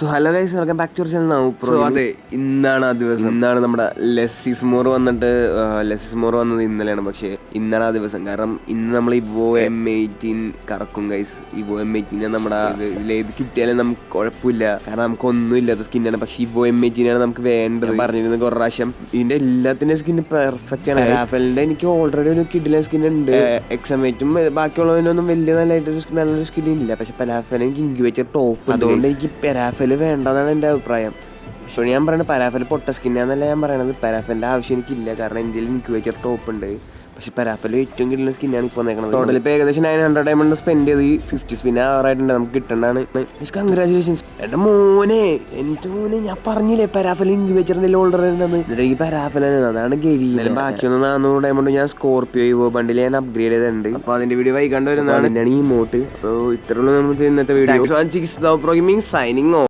So hello guys welcome back to channel now pro അതെ ഇന്നാണ് ആ ദിവസം. ഇന്നാണ് നമ്മുടെ ലെസ്സിസ് മോർ വന്നിട്ട് ലെസ്സിസ് മോർ വന്നത് ഇന്നലെയാണ്. പക്ഷേ ഇന്നാണ് ആ ദിവസം. കാരണം ഇന്ന് നമ്മൾ ഈ വോ എം എയ്റ്റീൻ കറക്കും ഗൈസ് ഈ വോ എം എയ്റ്റീനെ നമ്മുടെ ഇത് ഇതിലേത് കിട്ടിയാലും നമുക്ക് കുഴപ്പമില്ല. കാരണം നമുക്ക് ഒന്നും ഇല്ലാത്ത സ്കിന്നാണ് പക്ഷേ ഈ വോ എം എയ്റ്റീനാണ് നമുക്ക് വേണ്ടത്. പറഞ്ഞിരുന്നത് പറഞ്ഞിരുന്നു കുറേ പ്രാവശ്യം. ഇതിന്റെ എല്ലാത്തിന്റെ സ്കിൻ പെർഫെക്റ്റ് ആണ്. ആപ്പിളിന്റെ എനിക്ക് ഓൾറെഡി ഒരു കിഡിലെ സ്കിൻ ഉണ്ട്. എക്സാം എക്സമേറ്റും ബാക്കിയുള്ളതിനൊന്നും വലിയ നല്ലതായിട്ട് നല്ലൊരു സ്കിൻ ഇല്ല. പക്ഷെ പലാഫൽ എനിക്ക് ഇൻക്യുബേറ്റർ ടോപ്പ് അതുകൊണ്ട് എനിക്ക് പെരാഫൽ വേണ്ടെന്നാണ് എന്റെ അഭിപ്രായം. പക്ഷേ ഞാൻ പറയുന്നത് പരാഫൽ പൊട്ട സ്കിന്നാന്നല്ല ഞാൻ പറയണത്. പരാഫലിന്റെ ആവശ്യം എനിക്കില്ല. കാരണം ഇന്ത്യയിൽ ഇൻക്യുബേറ്റർ ടോപ്പ് ഉണ്ട്. പക്ഷേ പരാഫൽ ഏറ്റവും കിട്ടുന്ന സ്കിന്നാണ് ഇപ്പോൾ വന്നേക്കുന്നത് ടോട്ടൽ ഇപ്പോൾ ഏകദേശം നയൻ ഹൺഡ്രഡ് ഡയമണ്ട് സ്പെൻഡ് ചെയ്ത് ഫിഫ്റ്റി സ്പിൻ ആറായിട്ടുണ്ട്. നമുക്ക് കിട്ടേണ്ടതാണ് കൺഗ്രാചുലേഷൻസ് എന്റെ മോനെ എന്റെ മോനെ ഞാൻ പറഞ്ഞില്ലേ പരാഫൽ ഇൻക്യുബേറ്ററിന്റെ ഓൾഡർ ഉണ്ടെന്ന് എന്നിട്ട് ഈ പരാഫലാണ് അതാണ് ഗരി ബാക്കിയൊന്ന് നാനൂറ് ഡയമണ്ട് ഞാൻ സ്കോർപ്പിയോ ഇവോ ബണ്ടിൽ ഞാൻ അപ്ഗ്രേഡ് ചെയ്തിട്ടുണ്ട്. അപ്പോൾ അതിന്റെ വീഡിയോ വൈകാണ്ട് വരുന്നതാണ്. ഈ മോട്ട് അപ്പോൾ ഇത്രയുള്ള നമുക്ക് ഇന്നത്തെ വീഡിയോ സൈനിങ് ഓ